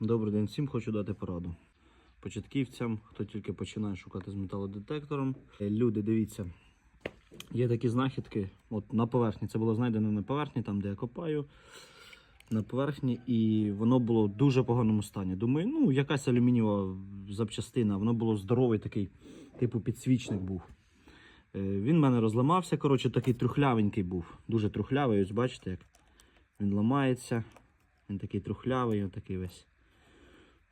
Добрий день всім, хочу дати пораду. Початківцям, хто тільки починає шукати з металодетектором. Е, Люди, дивіться, є такі знахідки. От на поверхні. Це було знайдено на поверхні, там де я копаю. На поверхні, і воно було в дуже поганому стані. Думаю, ну якась алюмінієва запчастина, воно було здоровий такий, типу підсвічник був. Е, Він в мене розламався. Коротше, такий трухлявенький був. Дуже трухлявий. Ось бачите, як він ламається. Він такий трухлявий, отакий весь.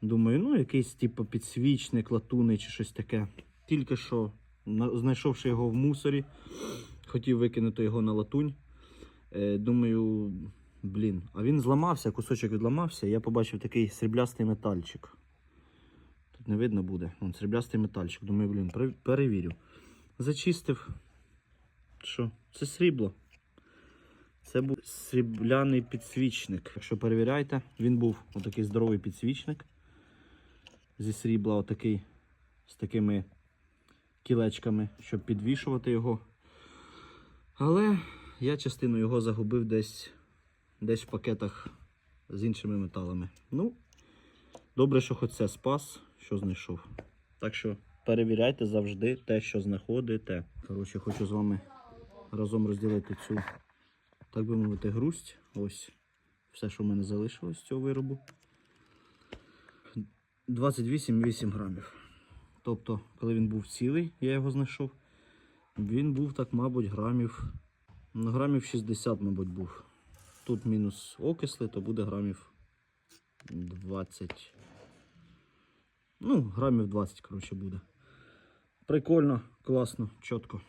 Думаю, ну якийсь типу підсвічник, латунний чи щось таке. Тільки що, знайшовши його в мусорі, хотів викинути його на латунь. Е, думаю, блін, а він зламався, кусочок відламався, я побачив такий сріблястий метальчик. Тут не видно буде. Вон, сріблястий метальчик. Думаю, блін, перевірю. Зачистив. Що? Це срібло. Це був срібляний підсвічник. Якщо перевіряєте, він був отакий здоровий підсвічник зі срібла, отакий, з такими кілечками, щоб підвішувати його. Але я частину його загубив десь, десь в пакетах з іншими металами. Ну, добре, що хоч це спас, що знайшов. Так що перевіряйте завжди те, що знаходите. Коротше, хочу з вами разом розділити цю так би мовити, грусть. Ось все, що в мене залишилось з цього виробу. 28,8 грамів. Тобто, коли він був цілий, я його знайшов, він був так, мабуть, грамів. Ну, грамів 60, мабуть, був. Тут мінус окисли, то буде грамів 20. Ну, грамів 20, коротше, буде. Прикольно, класно, чітко.